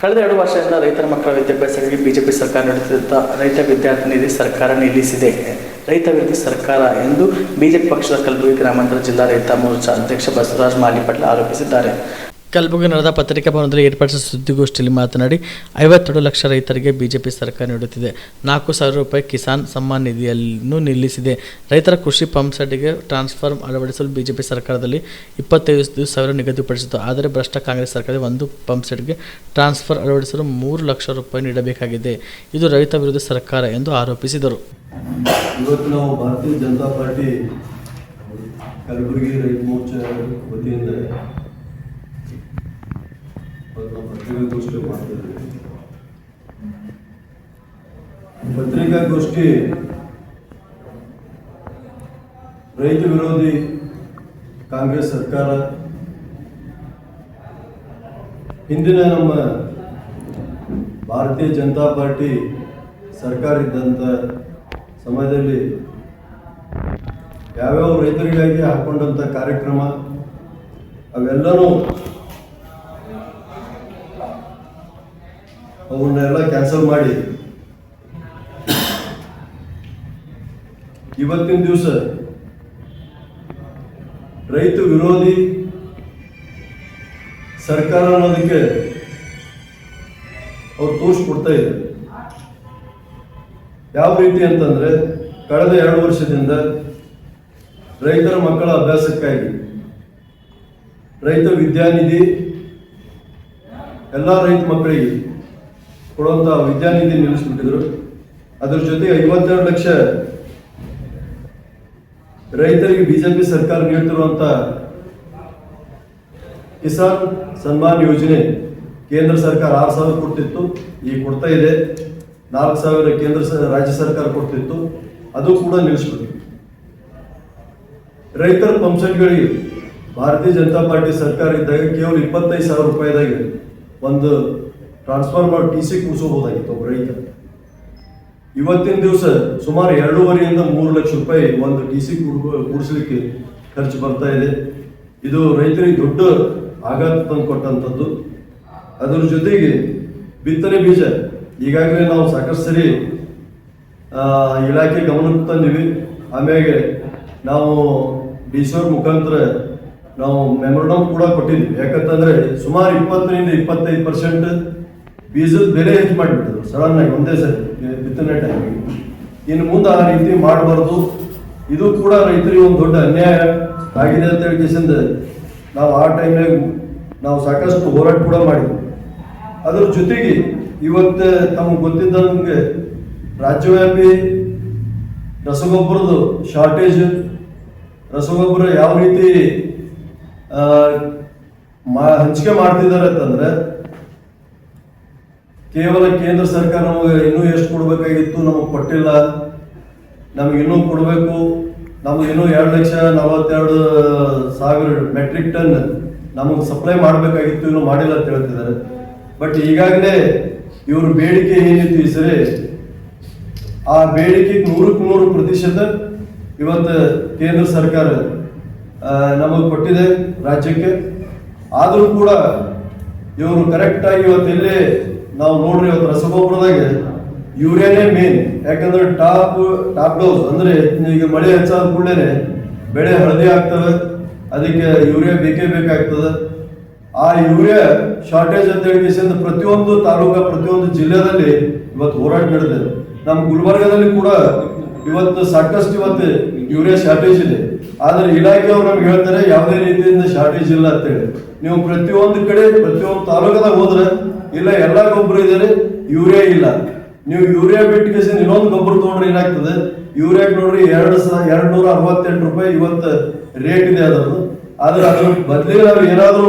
ಕಳೆದ ಎರಡು ವರ್ಷದಿಂದ ರೈತರ ಮಕ್ಕಳ ವಿದ್ಯಾಭ್ಯಾಸಕ್ಕೆ ಬಿಜೆಪಿ ಸರ್ಕಾರ ನಡೆಸುತ್ತಿದ್ದ ರೈತ ವಿದ್ಯಾರ್ಥಿ ನಿಧಿ ಸರ್ಕಾರ ನಿಲ್ಲಿಸಿದೆ. ರೈತ ವಿರೋಧಿ ಸರ್ಕಾರ ಎಂದು ಬಿಜೆಪಿ ಪಕ್ಷದ ಕಲಬುರಗಿ ಗ್ರಾಮಾಂತರ ಜಿಲ್ಲಾ ರೈತ ಮೋರ್ಚಾ ಅಧ್ಯಕ್ಷ ಬಸವರಾಜ್ ಮಾಲಿಪಟ್ಲ ಆರೋಪಿಸಿದ್ದಾರೆ. ಕಲಬುರಗಿ ನಡೆದ ಪತ್ರಿಕಾ ಭವನದಲ್ಲಿ ಏರ್ಪಡಿಸಿದ ಸುದ್ದಿಗೋಷ್ಠಿಯಲ್ಲಿ ಮಾತನಾಡಿ, ಐವತ್ತೆರಡು ಲಕ್ಷ ರೈತರಿಗೆ ಬಿಜೆಪಿ ಸರ್ಕಾರ ನೀಡುತ್ತಿದೆ. ನಾಲ್ಕು ಸಾವಿರ ರೂಪಾಯಿ ಕಿಸಾನ್ ಸಮ್ಮಾನ್ ನಿಧಿಯನ್ನು ನಿಲ್ಲಿಸಿದೆ. ರೈತರ ಕೃಷಿ ಪಂಪ್ ಸೆಟ್ಗೆ ಟ್ರಾನ್ಸ್ಫಾರ್ಮ್ ಅಳವಡಿಸಲು ಬಿಜೆಪಿ ಸರ್ಕಾರದಲ್ಲಿ ಇಪ್ಪತ್ತೈದು ಸಾವಿರ ನಿಗದಿಪಡಿಸಿತು ಆದರೆ ಭ್ರಷ್ಟ ಕಾಂಗ್ರೆಸ್ ಸರ್ಕಾರ ಒಂದು ಪಂಪ್ ಸೆಟ್ಗೆ ಟ್ರಾನ್ಸ್ಫರ್ ಅಳವಡಿಸಲು ಮೂರು ಲಕ್ಷ ರೂಪಾಯಿ ನೀಡಬೇಕಾಗಿದೆ. ಇದು ರೈತ ವಿರೋಧಿ ಸರ್ಕಾರ ಎಂದು ಆರೋಪಿಸಿದರು. ಇವತ್ತು ನಾವು ಭಾರತೀಯ ಜನತಾ ಪಾರ್ಟಿ ಕಲಬುರಗಿ ರೈತ ಮೋರ್ಚಾ ವತಿಯಿಂದ ಮಾಡ್ತಿದ್ದೀವಿ ಪತ್ರಿಕಾಗೋಷ್ಠಿ ರೈತ ವಿರೋಧಿ ಕಾಂಗ್ರೆಸ್ ಸರ್ಕಾರ. ಹಿಂದಿನ ನಮ್ಮ ಭಾರತೀಯ ಜನತಾ ಪಾರ್ಟಿ ಸರ್ಕಾರ ಇದ್ದಂಥ ಸಮಯದಲ್ಲಿ ಯಾವ್ಯಾವ ರೈತರಿಗಾಗಿ ಹಾಕೊಂಡಂಥ ಕಾರ್ಯಕ್ರಮ, ಅವೆಲ್ಲನೂ ಅವನ್ನೆಲ್ಲ ಕ್ಯಾನ್ಸಲ್ ಮಾಡಿ. ಇವತ್ತಿನ ದಿವಸ ರೈತ ವಿರೋಧಿ ಸರ್ಕಾರ ಅನ್ನೋದಕ್ಕೆ ಅವ್ರು ತೋರಿಸ್ಕೊಡ್ತಾ ಇದೆ ಯಾವ ರೀತಿ ಅಂತಂದ್ರೆ ಕಳೆದ ಎರಡು ವರ್ಷದಿಂದ ರೈತರ ಮಕ್ಕಳ ಅಭ್ಯಾಸಕ್ಕಾಗಿ ರೈತ ವಿದ್ಯಾನಿಧಿ, ಎಲ್ಲ ರೈತ ಮಕ್ಕಳಿಗೆ ಕೊಡುವಂತ ವಿದ್ಯಾನಿಧಿ ನಿಲ್ಲಿಸ್ಬಿಟ್ಟಿದ್ರು. ಅದ್ರ ಜೊತೆಗೆ ಐವತ್ತೆರಡು ಲಕ್ಷ ರೈತರಿಗೆ ಬಿಜೆಪಿ ಸರ್ಕಾರ ನೀಡ್ತಿರುವಂತ ಕಿಸಾನ್ ಸನ್ಮಾನ್ ಯೋಜನೆ ಕೇಂದ್ರ ಸರ್ಕಾರ ಆರು ಸಾವಿರ ಕೊಡ್ತಿತ್ತು ಈಗ ಕೊಡ್ತಾ ಇದೆ. ನಾಲ್ಕು ಸಾವಿರ ಕೇಂದ್ರ ರಾಜ್ಯ ಸರ್ಕಾರ ಕೊಡ್ತಿತ್ತು. ಅದು ಕೂಡ ನಿಲ್ಲಿಸ್ಬಿಟ್ಟು ರೈತರ ಪಂಪ್ಸೆಟ್ಗಳಿಗೆ ಭಾರತೀಯ ಜನತಾ ಪಾರ್ಟಿ ಸರ್ಕಾರ ಇದ್ದಾಗ ಕೇವಲ ಇಪ್ಪತ್ತೈದು ಸಾವಿರ ರೂಪಾಯಿದಾಗ ಒಂದು ಟ್ರಾನ್ಸ್ಫಾರ್ಮರ್ ಟಿ ಸಿ ಕೂಡಿಸಬಹುದಾಗಿತ್ತು ಒಬ್ಬ ರೈತ ಇವತ್ತಿನ ದಿವಸ ಸುಮಾರು ಎರಡೂವರೆಯಿಂದ ಮೂರು ಲಕ್ಷ ರೂಪಾಯಿ ಒಂದು ಟಿ ಸಿ ಕೂಡಿಸ್ಲಿಕ್ಕೆ ಖರ್ಚು ಬರ್ತಾ ಇದೆ. ಇದು ರೈತರಿಗೆ ದೊಡ್ಡ ಆಘಾತ ತಂದು ಕೊಟ್ಟಂಥದ್ದು. ಅದರ ಜೊತೆಗೆ ಬಿತ್ತನೆ ಬೀಜ ಈಗಾಗಲೇ ನಾವು ಸಾಕಷ್ಟು ಸರಿ ಇಲಾಖೆ ಗಮನಕ್ಕೆ ತಂದೀವಿ. ಆಮೇಲೆ ನಾವು ಡಿ ಸಿ ಅವ್ರ ಮುಖಾಂತರ ನಾವು ಮೆಮೊರಂಡಮ್ ಕೂಡ ಕೊಟ್ಟಿದ್ವಿ ಯಾಕಂತಂದ್ರೆ ಸುಮಾರು ಇಪ್ಪತ್ತರಿಂದ ಇಪ್ಪತ್ತೈದು ಪರ್ಸೆಂಟ್ ಬೀಜದ ಬೆಲೆ ಹೆಚ್ಚು ಮಾಡಿಬಿಟ್ಟಿದ್ರು. ಸಡನ್ ಆಗಿ ಒಂದೇ ಸರಿ ಬಿತ್ತನೆ ಟೈಮಿಗೆ ಇನ್ನು ಮುಂದೆ ಆ ರೀತಿ ಮಾಡಬಾರ್ದು. ಇದು ಕೂಡ ರೈತರಿಗೆ ಒಂದು ದೊಡ್ಡ ಅನ್ಯಾಯ ಆಗಿದೆ ಅಂತ ಹೇಳಿಕೆಸಿಂದ ನಾವು ಆ ಟೈಮ್ನಾಗ ನಾವು ಸಾಕಷ್ಟು ಹೋರಾಟ ಕೂಡ ಮಾಡಿದ್ವಿ. ಅದ್ರ ಜೊತೆಗೆ ಇವತ್ತು ತಮಗೆ ಗೊತ್ತಿದ್ದಂಗೆ ರಾಜ್ಯವ್ಯಾಪಿ ರಸಗೊಬ್ಬರದ ಶಾರ್ಟೇಜ್ ರಸಗೊಬ್ಬರ ಯಾವ ರೀತಿ ಮಾ- ಹಂಚಿಕೆ ಮಾಡ್ತಿದ್ದಾರೆ ಅಂತಂದ್ರೆ ಕೇವಲ ಕೇಂದ್ರ ಸರ್ಕಾರ ನಮಗೆ ಇನ್ನೂ ಎಷ್ಟು ಕೊಡಬೇಕಾಗಿತ್ತು ನಮಗೆ ಕೊಟ್ಟಿಲ್ಲ. ನಮಗೆ ಇನ್ನೂ ಕೊಡಬೇಕು. ನಮಗೆ ಇನ್ನೂ ಎರಡು ಲಕ್ಷ ನಲವತ್ತೆರಡು ಸಾವಿರ ಮೆಟ್ರಿಕ್ ಟನ್ ನಮಗೆ ಸಪ್ಲೈ ಮಾಡಬೇಕಾಗಿತ್ತು, ಇನ್ನೂ ಮಾಡಿಲ್ಲ ಅಂತ ಹೇಳ್ತಿದ್ದಾರೆ. ಬಟ್ ಈಗಾಗಲೇ ಇವ್ರ ಬೇಡಿಕೆ ಏನಿತ್ತು ಈ ಸರಿ, ಆ ಬೇಡಿಕೆಗೆ ನೂರಕ್ಕೆ ನೂರು ಪ್ರತಿಶತ ಇವತ್ತು ಕೇಂದ್ರ ಸರ್ಕಾರ ನಮಗೆ ಕೊಟ್ಟಿದೆ ರಾಜ್ಯಕ್ಕೆ. ಆದರೂ ಕೂಡ ಇವರು ಕರೆಕ್ಟಾಗಿ ಇವತ್ತು ಎಲ್ಲಿ ನಾವು ನೋಡ್ರಿ ಇವತ್ತು ರಸಗೊಬ್ಬರದಾಗೆ ಯೂರಿಯಾನೇ ಮೇನ್ ಯಾಕಂದ್ರೆ ಟಾಪ್ ಟಾಪ್ ಡೋಸ್ ಅಂದ್ರೆ ಈಗ ಮಳೆ ಹೆಚ್ಚಾದ ಕೂಡಲೇ ಬೆಳೆ ಹಳದಿ ಆಗ್ತವೆ ಅದಕ್ಕೆ ಯೂರಿಯಾ ಬೇಕೇ ಬೇಕಾಗ್ತದೆ. ಆ ಯೂರಿಯಾ ಶಾರ್ಟೇಜ್ ಅಂತ ಹೇಳಿ ಪ್ರತಿಯೊಂದು ತಾಲೂಕ, ಪ್ರತಿಯೊಂದು ಜಿಲ್ಲೆಯಲ್ಲಿ ಇವತ್ತು ಹೋರಾಟ ನಡೆದಿದೆ. ನಮ್ಮ ಗುಲ್ಬರ್ಗದಲ್ಲಿ ಕೂಡ ಇವತ್ತು ಸಾಕಷ್ಟು ಇವತ್ತು ಯೂರಿಯಾ ಶಾರ್ಟೇಜ್ ಇದೆ. ಆದ್ರೆ ಇಲಾಖೆಯವರು ನಮ್ಗೆ ಹೇಳ್ತಾರೆ, ಯಾವುದೇ ರೀತಿಯಿಂದ ಶಾರ್ಟೇಜ್ ಇಲ್ಲ ಅಂತೇಳಿ ನೀವು ಪ್ರತಿಯೊಂದು ಕಡೆ, ಪ್ರತಿಯೊಂದು ತಾಲೂಕದಾಗ ಹೋದ್ರೆ, ಇಲ್ಲ ಎಲ್ಲ ಗೊಬ್ಬರ ಇದ್ದಾರೆ ಯೂರಿಯಾ ಇಲ್ಲ. ನೀವು ಯೂರಿಯಾ ಬಿಟ್ಟು ಕೇಸಿ ಇನ್ನೊಂದು ಗೊಬ್ಬರ ತೊಗೊಂಡ್ರೆ ಏನಾಗ್ತದೆ? ಯೂರಿಯಾ ನೋಡ್ರಿ, ಎರಡು ಸ ಎರಡು ನೂರ ಅರವತ್ತೆಂಟು ರೂಪಾಯಿ ಇವತ್ತು ರೇಟ್ ಇದೆ ಅದರದ್ದು. ಆದ್ರೆ ಅದ್ರ ಬದಲಿಗೆ ನಾವು ಏನಾದ್ರು